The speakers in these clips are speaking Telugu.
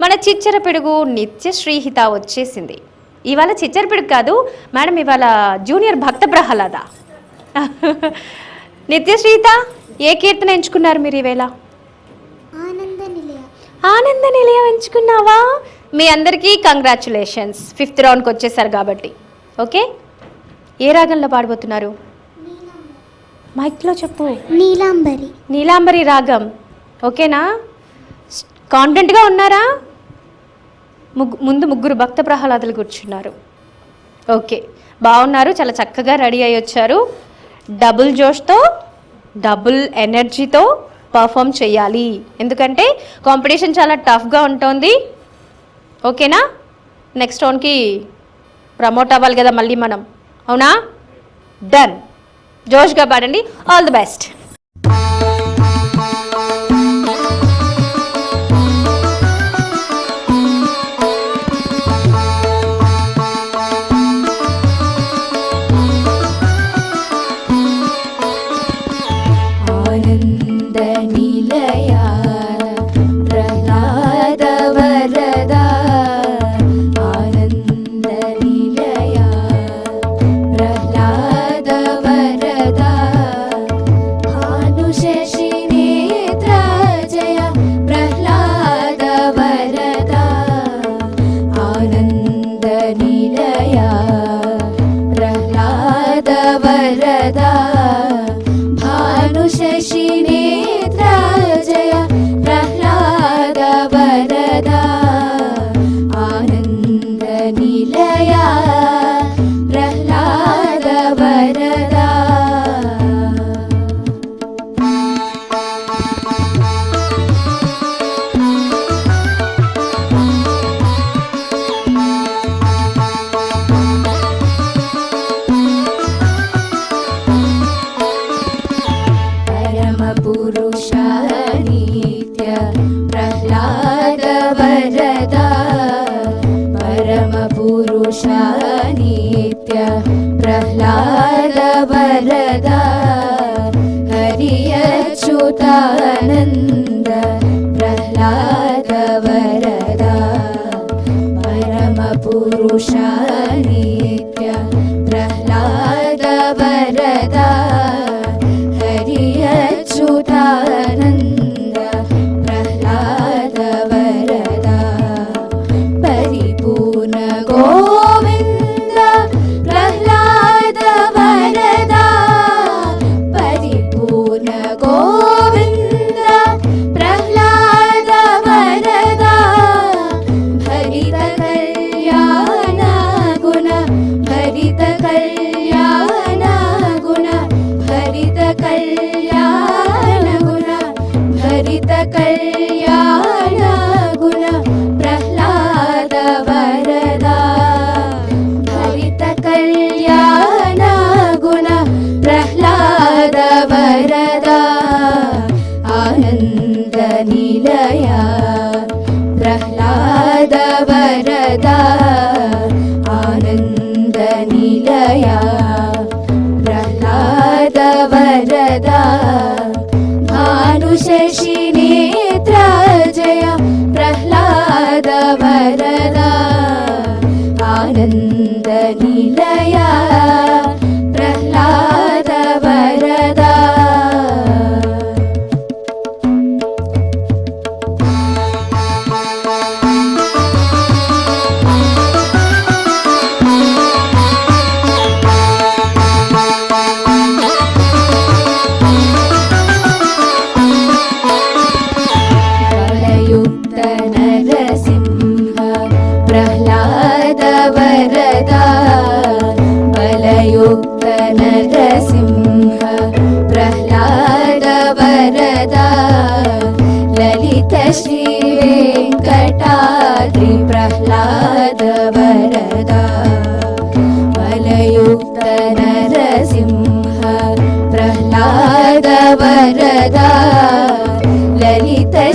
మన చిచ్చర పిడుగు నిత్య శ్రీహిత వచ్చేసింది. ఇవాళ చిచ్చర పిడుగు కాదు మేడం ఇవాళ జూనియర్ భక్త ప్రహ్లాద. నిత్య శ్రీహిత ఏ కీర్తన ఎంచుకున్నారు మీరు ఈవేళ? ఆనంద నిలయ. ఆనంద నిలయం ఎంచుకున్నావా? మీ అందరికీ కంగ్రాచులేషన్స్. ఫిఫ్త్ రౌండ్కి వచ్చేసారు కాబట్టి. ఓకే? ఏ రాగంలో పాడబోతున్నారు? మైక్లో చెప్పు. నీలాంబరి. నీలాంబరి రాగం. ఓకేనా? కాన్ఫిడెంట్గా ఉన్నారా? ముందు ముగ్గురు భక్త ప్రహ్లాదులు కూర్చున్నారు. ఓకే బాగున్నారు చాలా చక్కగా రెడీ అయ్యి వచ్చారు. డబుల్ జోష్తో డబుల్ ఎనర్జీతో పర్ఫామ్ చేయాలి. ఎందుకంటే కాంపిటీషన్ చాలా టఫ్గా ఉంటుంది. ఓకేనా? నెక్స్ట్ వన్కి ప్రమోట్ అవ్వాలి కదా మళ్ళీ మనం. అవునా? డన్. జోష్గా పాడండి. All the best. yeah. परमपुरुषा कल्या गुणा हरित कल्याण गुणा प्रहलाद वरदा। हरित कल्याण गुणा प्रह्लाद वरदा। आनन्दीलया प्रह्लाद वरदा।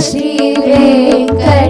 श्री वेङ्कटाद्रिप्रह्लाद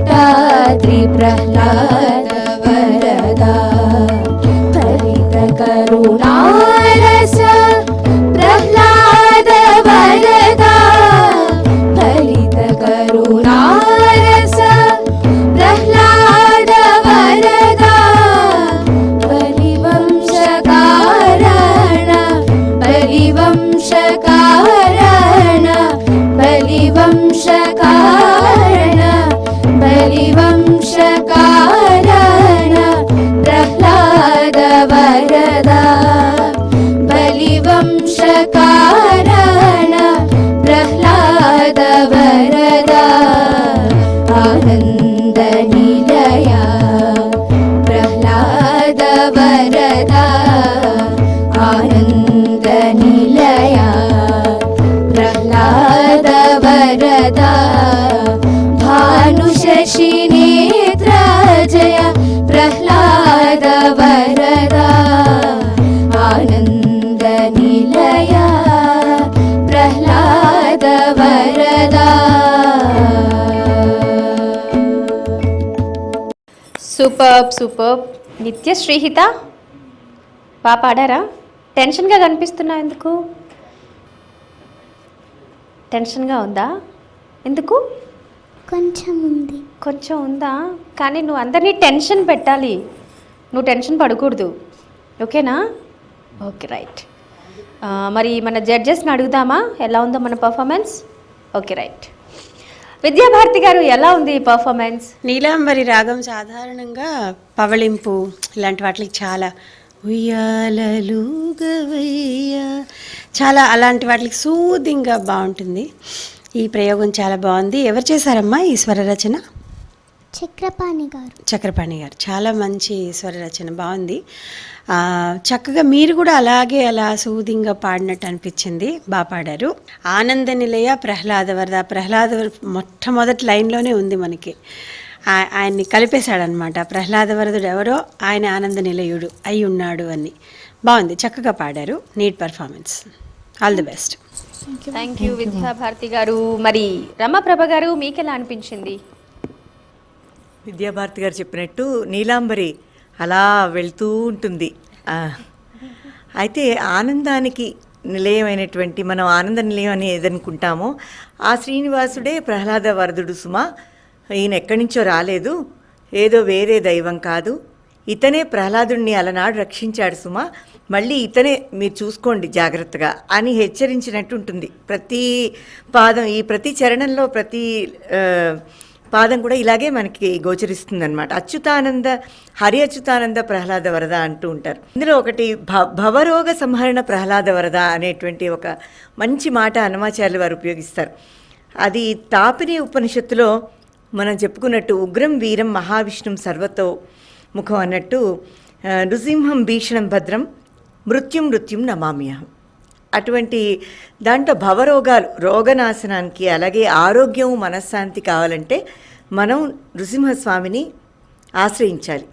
సూపర్ సూపర్ నిత్య శ్రీహిత. బాగా పాడారా? టెన్షన్గా కనిపిస్తున్నా ఎందుకు? టెన్షన్గా ఉందా? ఎందుకు? కొంచెం ఉంది. కొంచెం ఉందా? కానీ నువ్వు అందరినీ టెన్షన్ పెట్టాలి. నువ్వు టెన్షన్ పడకూడదు. ఓకేనా? ఓకే రైట్ మరి మన జడ్జెస్ని అడుగుదామా? ఎలా ఉందో మన పర్ఫార్మెన్స్ ఓకే రైట్ విద్యాభారతి గారు ఎలా ఉంది ఈ పర్ఫార్మెన్స్ నీలాంబరి రాగం సాధారణంగా పవళింపు ఇలాంటి వాటికి చాలా ఉయ్యాలలుగవయ్య. చాలా అలాంటి వాటికి సూదింగ్గా బాగుంటుంది. ఈ ప్రయోగం చాలా బాగుంది. ఎవరు చేశారమ్మా ఈ స్వర రచన? చక్రపాణి గారు. చక్రపాణి గారు. చాలా మంచి స్వర రచన. బాగుంది. చక్కగా మీరు కూడా అలాగే అలా సూదింగా పాడినట్టు అనిపించింది. బాగా పాడారు. ఆనంద నిలయ ప్రహ్లాద వరద. ప్రహ్లాద వర- మొట్టమొదటి లైన్లోనే ఉంది మనకి. ఆయన్ని కలిపేశాడనమాట ప్రహ్లాద వరదుడు ఎవరో ఆయన ఆనంద నిలయుడు అయి ఉన్నాడు అని. బాగుంది. చక్కగా పాడారు. Neat performance. All the best. Thank you Vidyabharati గారు. మరి రమాప్రభ గారు మీకు ఎలా అనిపించింది విద్యాభారతి గారు చెప్పినట్టు నీలాంబరి అలా వెళ్తూ ఉంటుంది. అయితే ఆనందానికి నిలయమైనటువంటి మనం ఆనంద నిలయం అని ఏదనుకుంటామో ఆ శ్రీనివాసుడే ప్రహ్లాద వరదుడు సుమ ఈయన ఎక్కడి నుంచో రాలేదు. ఏదో వేరే దైవం కాదు. ఇతనే ప్రహ్లాదుడిని అలనాడు రక్షించాడు సుమ. మళ్ళీ ఇతనే మీరు చూసుకోండి జాగ్రత్తగా అని హెచ్చరించినట్టు ఉంటుంది ప్రతి పాదం ఈ ప్రతి చరణంలో ప్రతి పాదం కూడా ఇలాగే మనకి గోచరిస్తుంది అనమాట అచ్యుతానంద హరి అచ్యుతానంద ప్రహ్లాద వరద అంటూ ఉంటారు. ఇందులో ఒకటి భ భవరోగ సంహరణ ప్రహ్లాద వరద అనేటువంటి ఒక మంచి మాట హనుమాచార్యులు వారు ఉపయోగిస్తారు. అది తాపిని ఉపనిషత్తులో మనం చెప్పుకున్నట్టు ఉగ్రం వీరం మహావిష్ణుం సర్వతో ముఖం అన్నట్టు నృసింహం భీషణం భద్రం మృత్యుం మృత్యుం నమామ్యహం. అటువంటి దాంట్లో భవరోగాలు రోగనాశనానికి అలాగే ఆరోగ్యం మనశ్శాంతి కావాలంటే మనం నృసింహస్వామిని ఆశ్రయించాలి.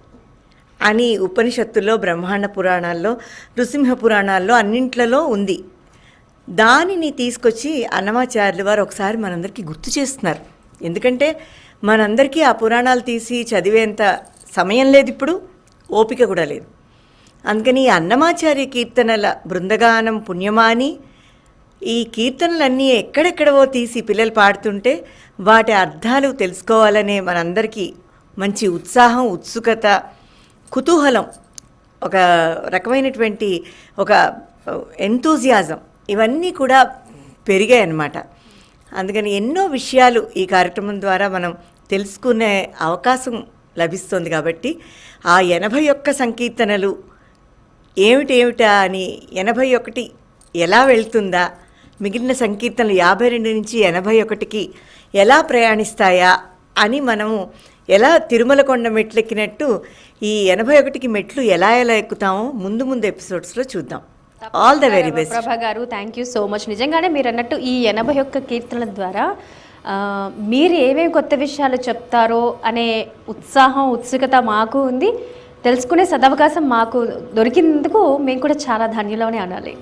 అని ఉపనిషత్తుల్లో బ్రహ్మాండ పురాణాల్లో నృసింహ పురాణాల్లో అన్నింట్లలో ఉంది. దానిని తీసుకొచ్చి అన్నమాచార్యులు వారు ఒకసారి మనందరికీ గుర్తు చేస్తున్నారు. ఎందుకంటే మనందరికీ ఆ పురాణాలు తీసి చదివేంత సమయం లేదు ఇప్పుడు ఓపిక కూడా లేదు. అందుకని ఈ అన్నమాచార్య కీర్తనల బృందగానం పుణ్యమాని ఈ కీర్తనలన్నీ ఎక్కడెక్కడవో తీసి పిల్లలు పాడుతుంటే వాటి అర్థాలు తెలుసుకోవాలనే మనందరికీ మంచి ఉత్సాహం ఉత్సుకత కుతూహలం ఒక రకమైనటువంటి ఒక ఎంతూజియాజం ఇవన్నీ కూడా పెరిగాయి అన్నమాట. అందుకని ఎన్నో విషయాలు ఈ కార్యక్రమం ద్వారా మనం తెలుసుకునే అవకాశం లభిస్తుంది కాబట్టి ఆ ఎనభై ఒక్క సంకీర్తనలు ఏమిటి ఏమిటా అని ఎనభై ఒకటి ఎలా వెళ్తుందా? మిగిలిన సంకీర్తనలు యాభై రెండు నుంచి ఎనభై ఒకటికి ఎలా ప్రయాణిస్తాయా అని మనము ఎలా తిరుమల కొండ మెట్లెక్కినట్టు ఈ ఎనభై ఒకటికి మెట్లు ఎలా ఎలా ఎక్కుతామో ముందు ముందు ఎపిసోడ్స్లో చూద్దాం. ఆల్ ద వెరీ బెస్ట్ ప్రభా గారు థ్యాంక్ యూ సో మచ్ నిజంగానే మీరు అన్నట్టు ఈ ఎనభై ఒక్క కీర్తనల ద్వారా మీరు ఏమేమి కొత్త విషయాలు చెప్తారో అనే ఉత్సాహం ఉత్సుకత మాకు ఉంది. తెలుసుకునే సదవకాశం మాకు దొరికినందుకు మేము కూడా చాలా ధన్యులమని అనాలి.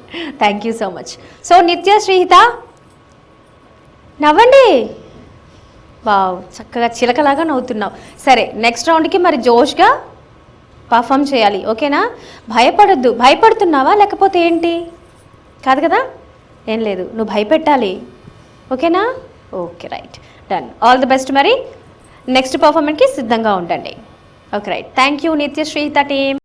Thank you so much so Nitya Srihita నవ్వండి. వావ్ చక్కగా చిలకలాగా నవ్వుతున్నావు. సరే నెక్స్ట్ రౌండ్కి మరి జోష్గా పర్ఫామ్ చేయాలి ఓకేనా? భయపడొద్దు. భయపడుతున్నావా? లేకపోతే ఏంటి? కాదు కదా? ఏం లేదు. నువ్వు భయపెట్టాలి. ఓకేనా? Okay right done all the best మరి నెక్స్ట్ పర్ఫార్మెన్స్కి సిద్ధంగా ఉండండి. ఓకే రైట్ థ్యాంక్ యూ నిత్య శ్రీహిత టీమ్